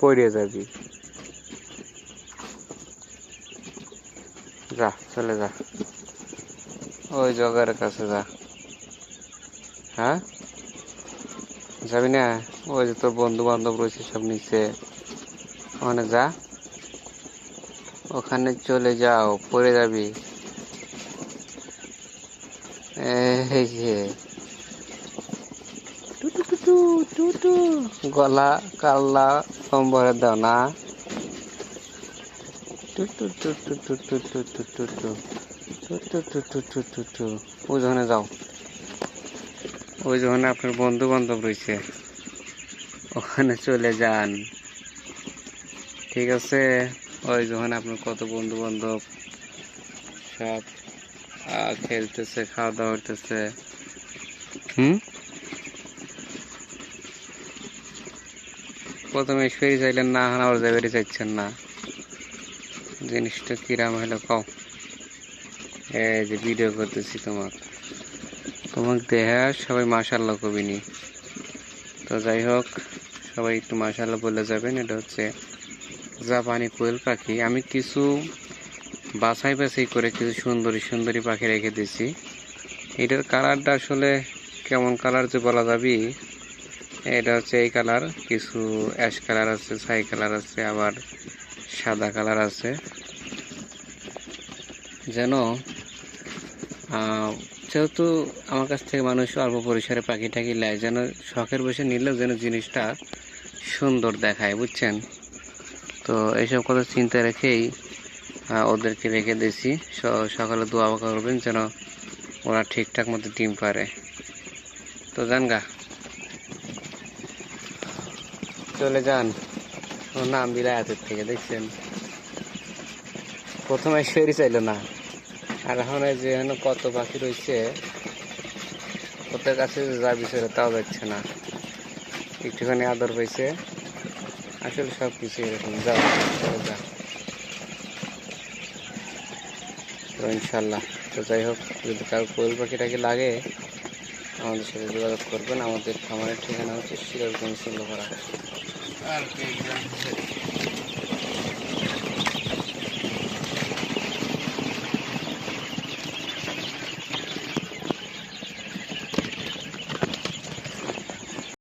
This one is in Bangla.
পড়ে যাবি। যা চলে যা। ওই জগার কাছে যা। হ্যাঁ? যাবি না? ওই যে তোর বন্ধু বান্ধব রয়েছে সব নিচে। ওখানে যা। ওখানে চলে যাও পড়ে যাবি। এই যে। গলা কাল্লা। কম ভরে দাও না ওই যাও ওই যখন আপনার বন্ধু বান্ধব রয়েছে ওখানে চলে যান ঠিক আছে ওই যখন আপনার কত বন্ধু বান্ধব সব খেলতেছে খাওয়া দাওয়া করতেছে হুম প্রথমে ফেরি চাইলেন না, এখন আবার যাবেরি চাইছেন না। জিনিসটা কিরাম হলো, কও। এই যে ভিডিও করতেছি তোমার তোমাকে দেহা সবাই মাশাল্লাহ কবিনি। তো যাই হোক, সবাই একটু মাশাল্লাহ বলে যাবেন, এটা হচ্ছে জাপানি কোয়েল পাখি। আমি কিছু বাছাই বাছাই করে কিছু সুন্দরী সুন্দরী পাখি রেখে দিয়েছি। এটার কালারটা আসলে কেমন কালার যে বলা যাবি এটা হচ্ছে এই কালার, কিছু অ্যাশ কালার আছে ছাই কালার আছে, আবার সাদা কালার আছে। যেন যেহেতু আমার কাছ থেকে মানুষ অল্প পরিসরে পাখি টাকি নেয়, যেন শখের বসে নিলেও যেন জিনিসটা সুন্দর দেখায়, বুঝছেন? তো এইসব কথা চিন্তা রেখেই ওদেরকে রেখে দিয়েছি। সকালে দোয়া করবেন যেন ওরা ঠিকঠাক মতো ডিম পারে। তো যান গা চলে যান। ওর নাম দিলে হাতের থেকে, দেখছেন? প্রথমে সেরি চাইলো না। আর এখন যে কত পাখি রয়েছে ওদের কাছে যা সেটা তাও যাচ্ছে না। একটুখানি আদর পেয়েছে আসলে সব কিছু এরকম। যাও যা। তো ইনশাল্লাহ। তো যাই হোক, যদি কারও কোয়েল পাখিটাকে লাগে আমাদের সাথে যোগাযোগ করবেন। আমাদের খামারের ঠিকানা হচ্ছে সিরাজগঞ্জ সিংহপাড়া আর